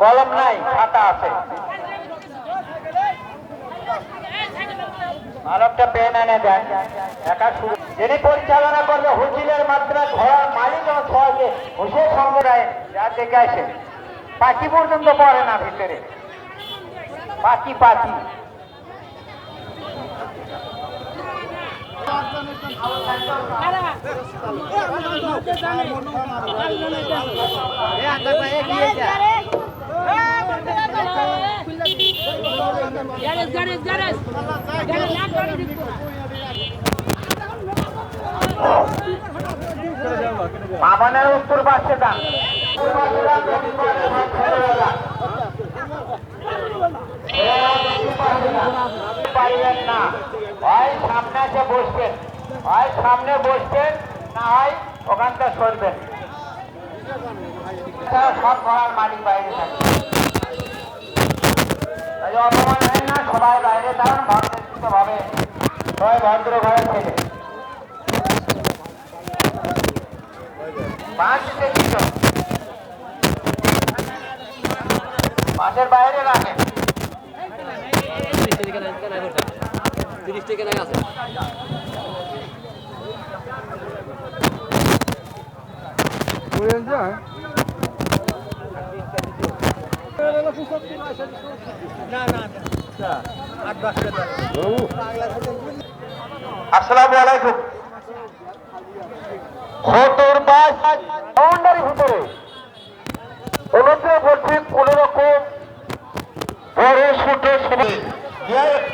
কলম নাই, খাতা আছে। আলোকটা পেন এনে দেন। একা শুরু যিনি পরিচালনা করবে হুজিলের মাত্রা ঘোড়ার মালিক এবং সহজে হুসের সম্প্রদায় যা দেখে আসে। পাখি পর্যন্ত পড়ে না ভিতরে পাখি পাখি। মামনের উত্তর পাশে দান পাইবেন না হয় সামনে এসে বসবেন। হয় সামনে বসবেন না হয় ওখানটা সরবেন সব ঘোড়ার মালিক বাইরে থাকে অপমান হয় না সবাই বাইরে দাঁড়ান ভদ্রচিত ভাবে সবাই ভদ্র ঘরে থেকে পাঁচ কেজি পাশের বাইরে রাখেন তিরিশ টাকা আছে আসসালামু আলাইকুম। খতর বাস বাউন্ডারি ভিতরে। অনুগ্রহ করছি কোন রকম বড় ছোট সবাই একটু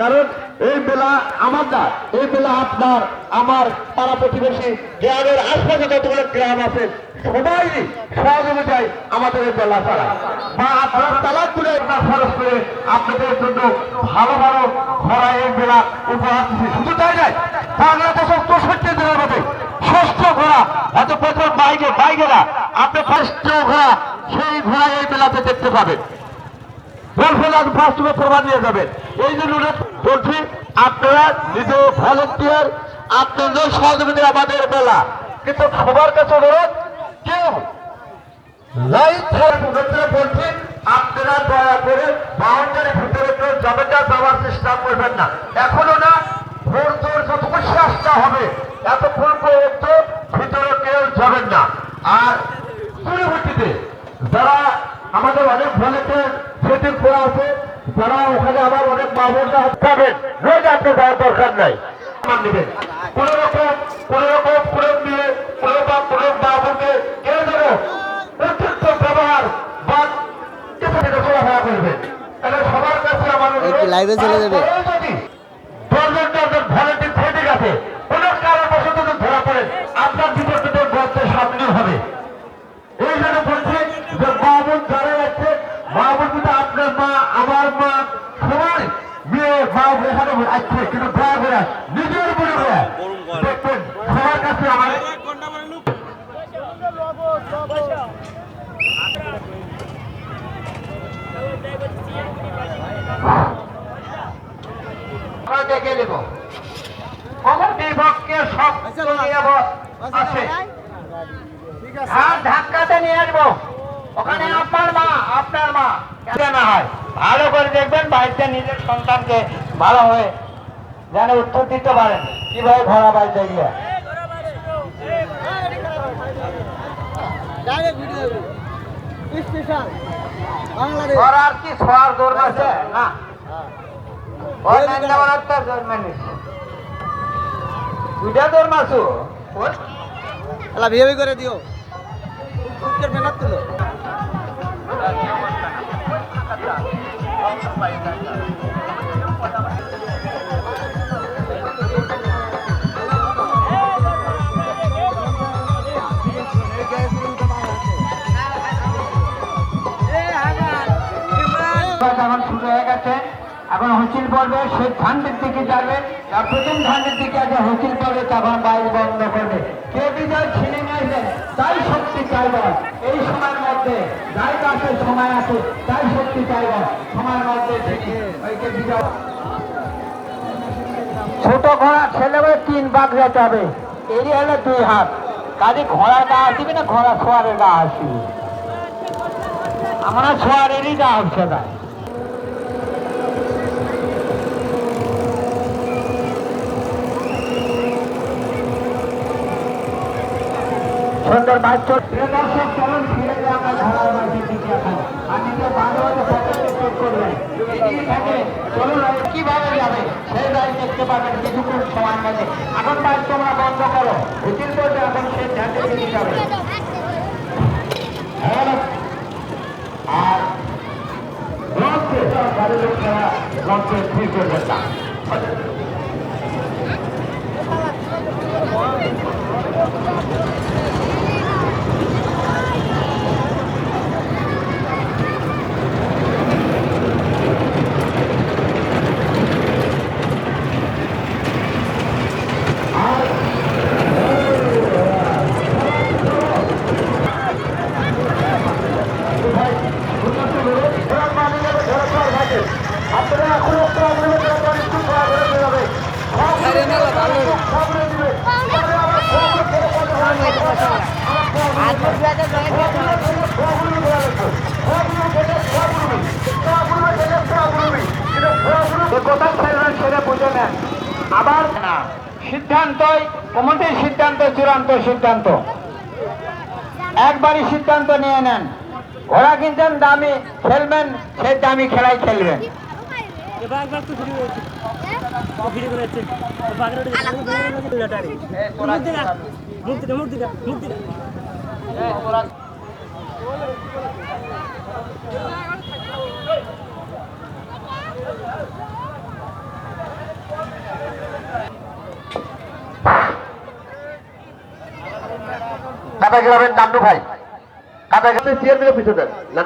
কারণ এই মেলা আমার না, এই মেলা আপনার আমার পাড়া প্রতিবেশী গ্রামের আশপাশে যতগুলো গ্রাম আছে, সবাই সহযোগিতায় আমাদের এই বেলা চালায় বা আপনার তালাক করে আপনার খরচ করে আপনাদের জন্য ভালো ভালো ঘোড়া এই মেলা উপহার দিচ্ছে। শুধু তাই নয়, বাংলাদেশের চৌষট্টি জেলার মধ্যে ষষ্ঠ ঘোড়া এত প্রথম বাইকে, বাইকেরা আপনি ষষ্ঠ ঘোড়া, সেই ঘোড়া এই মেলাতে দেখতে পাবেন। আজ ফার্স্ট প্রমাণ নিয়ে যাবেন। এই জন্য বলছি, আপনারা নিজে ভলেন্টিয়ার আপনাদের সহযোগিতা আমাদের বেলা। কিন্তু সবার কাছে অনুরোধ, কেউ লাইট আপনারা দয়া করে ভিতরে কেউ যাওয়ার চেষ্টা করবেন না। না হবে পর্যন্ত ভিতরে কেউ যাবেন না। আর যারা আমাদের অনেক ভলেন্টিয়ার সেটিং করা আছে। যারা ওখানে আবার অনেক মামুনরা পাবেন। রোজ আপনি যাওয়ার দরকার নাই। আমার নেবেন কোন রকম কোন রকম প্রয়োগ নিয়ে কোন বা কোন বাবুকে কেউ যেন অতিরিক্ত ব্যবহার বা কিছু থেকে চলাফেরা করবে। তাহলে সবার কাছে আমার অনুরোধ, চলে যাবে? যদি দশজন দশজন ভলেন্টিয়ার সেটিং আছে কোন কারণবশত যদি ধরা পড়ে আপনার সামনে হবে। এই জন্য বলছি যে মাহবুব যারা আছে মাহবুব কিন্তু আপনার মা আমার মা সবাই মেয়ে মা এখানে আছে কিন্তু দয়া করে নিজের মনে করে। দেখবেন সবার কাছে আমার দেখে নেব। কখন বিভক্তের সব আছে? আর ধাক্কাতে নিয়ে আসব ওখানে আপনার মা আপনার মা। কেন না হয়? ভালো করে দেখবেন বাড়িতে নিজের সন্তানকে ভালো হয়ে যেন উত্তর দিতে পারেন। কীভাবে ঘোড়া বাড়িতে গিয়ে ওর আর কি আছে? না। ওর দুইটা মাসু এলা বিয়ে করে দিও। এখন হুচিল পড়বে সে ধানের দিকে যাবে তার প্রথম ধানের দিকে আগে হুচিল পড়বে, তখন বাইর বন্ধ করবে। কে বিজয় ছিনে নিয়েছে তাই শক্তি চাইব। এই সময়ের মধ্যে যাই কাছে সময় আছে, তাই শক্তি চাইব। সময়ের মধ্যে ওইকে বিজয়। ছোট ঘোড়া ছেলে তিন বাঘ যেতে হবে। এরই হলো দুই হাত। কাজে ঘোড়ার গা আসিবে না, ঘোড়া সোয়ারের গা আসিবে। আমরা সোয়ারেরই গা হচ্ছে তাই সুন্দর দিকে এখন আর দ্বিতীয় বাঘে হয়তো পকেটে চেক করবেন কীভাবে যাবে দেখতে পাবেন কিছুক্ষণ সময় মধ্যে। এখন বাইক তোমরা। আর লোকেরা লঞ্চে ঠিক করবে না। আপনারা এখন একটা আপনাদের ব্যাপারে একটু দয়া করে বেরোবে আরে মেলা ভালো সামনে দিবে পরে আবার খবর করে পরে আমার খবর খবরগুলো দেওয়া লাগবে। খবরগুলো গেলে খবরগুলো। খবরগুলো গেলে খবরগুলো। কিন্তু খবরগুলো- যে কোথায় খেলবেন সেটা বুঝে নেন আবার না সিদ্ধান্তই, কমিটির সিদ্ধান্ত, চূড়ান্ত সিদ্ধান্ত। একবারই সিদ্ধান্ত নিয়ে নেন। ঘোড়া কিনছেন দামি, খেলবেন, সেই দামি খেলাই খেলবেন। এবার একবার কাটা গ্রামের নান্ডু ভাই। কাটা গ্রামের চেয়ারম্যানের পিছনে না।